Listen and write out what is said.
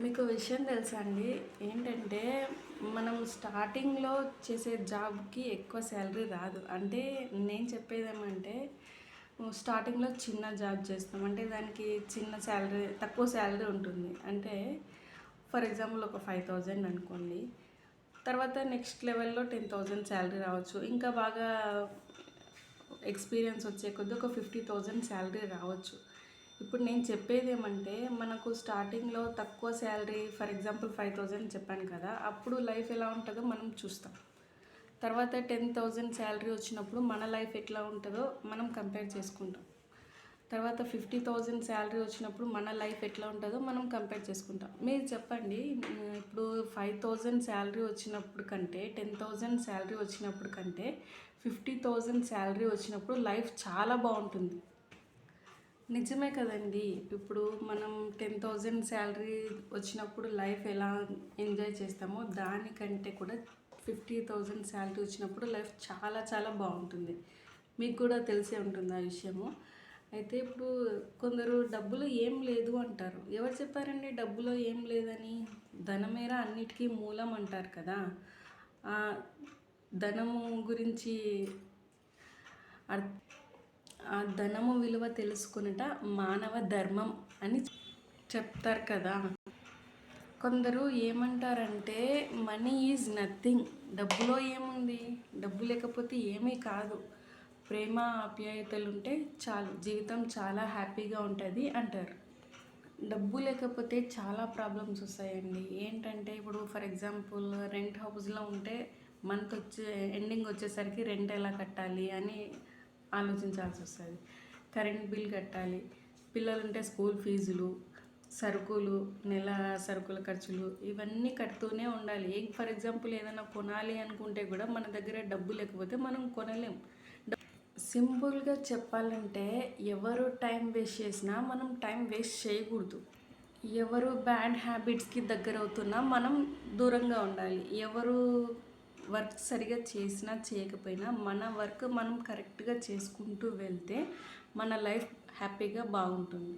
మీకు విషయం తెలుసా అండి? ఏంటంటే మనం స్టార్టింగ్లో చేసే జాబ్కి ఎక్కువ శాలరీ రాదు. అంటే నేను చెప్పేది ఏమంటే స్టార్టింగ్లో చిన్న జాబ్ చేస్తాం అంటే దానికి చిన్న శాలరీ తక్కువ శాలరీ ఉంటుంది. అంటే ఫర్ ఎగ్జాంపుల్ ఒక ఫైవ్ థౌజండ్ అనుకోండి. తర్వాత నెక్స్ట్ లెవెల్లో టెన్ థౌజండ్ శాలరీ రావచ్చు. ఇంకా బాగా ఎక్స్పీరియన్స్ వచ్చే కొద్దీ ఒక ఫిఫ్టీ థౌజండ్ శాలరీ రావచ్చు. ఇప్పుడు నేను చెప్పేది ఏమంటే మనకు స్టార్టింగ్లో తక్కువ salary for example five thousand చెప్పాను కదా అప్పుడు లైఫ్ ఎలా ఉంటుందో మనం చూస్తాం. తర్వాత టెన్ థౌజండ్ శాలరీ వచ్చినప్పుడు మన లైఫ్ ఎట్లా ఉంటుందో మనం కంపేర్ చేసుకుంటాం. తర్వాత ఫిఫ్టీ థౌజండ్ శాలరీ వచ్చినప్పుడు మన లైఫ్ ఎట్లా ఉంటుందో మనం కంపేర్ చేసుకుంటాం. మీరు చెప్పండి ఇప్పుడు ఫైవ్ థౌజండ్ శాలరీ వచ్చినప్పుడు కంటే టెన్ థౌజండ్ శాలరీ వచ్చినప్పుడు కంటే ఫిఫ్టీ థౌజండ్ శాలరీ వచ్చినప్పుడు లైఫ్ చాలా బాగుంటుంది. నిజమే కదండి. ఇప్పుడు మనం టెన్ థౌజండ్ శాలరీ వచ్చినప్పుడు లైఫ్ ఎలా ఎంజాయ్ చేస్తామో దానికంటే కూడా ఫిఫ్టీ థౌజండ్ శాలరీ వచ్చినప్పుడు లైఫ్ చాలా చాలా బాగుంటుంది. మీకు కూడా తెలిసే ఉంటుంది ఆ విషయము. అయితే ఇప్పుడు కొందరు డబ్బులు ఏం లేదు అంటారు. ఎవరు చెప్పారండి డబ్బులో ఏం లేదని? ధనమేరా అన్నిటికీ మూలం అంటారు కదా. ధనము గురించి అర్- ఆ ధనము విలువ తెలుసుకునుట మానవ ధర్మం అని చెప్తారు కదా. కొందరు ఏమంటారంటే మనీ ఈజ్ నథింగ్ డబ్బులో ఏముంది? డబ్బు లేకపోతే ఏమీ కాదు. ప్రేమ ఆప్యాయతలు ఉంటే చాలు. జీవితం చాలా హ్యాపీగా ఉంటుంది అంటారు. డబ్బు లేకపోతే చాలా ప్రాబ్లమ్స్ వస్తాయండి. ఏంటంటే ఇప్పుడు ఫర్ ఎగ్జాంపుల్ రెంట్ హౌస్లో ఉంటే మంత్ వచ్చే ఎండింగ్ వచ్చేసరికి రెంట్ ఎలా కట్టాలి అని ఆలోచించాల్సి వస్తుంది. కరెంట్ బిల్ కట్టాలి. పిల్లలు ఉంటే స్కూల్ ఫీజులు సరుకులు నెల సరుకుల ఖర్చులు ఇవన్నీ కడుతూనే ఉండాలి. ఏ ఫర్ ఎగ్జాంపుల్ ఏదైనా కొనాలి అనుకుంటే కూడా మన దగ్గర డబ్బు లేకపోతే మనం కొనలేం. సింపుల్గా చెప్పాలంటే ఎవరు టైం వేస్ట్ చేసినా మనం టైం వేస్ట్ చేయకూడదు. ఎవరు బ్యాడ్ హ్యాబిట్స్కి దగ్గర అవుతున్నా మనం దూరంగా ఉండాలి. ఎవరు వర్క్ సరిగా చేసినా చేయకపోయినా మన వర్క్ మనం కరెక్ట్గా చేసుకుంటూ వెళ్తే మన లైఫ్ హ్యాపీగా బాగుంటుంది.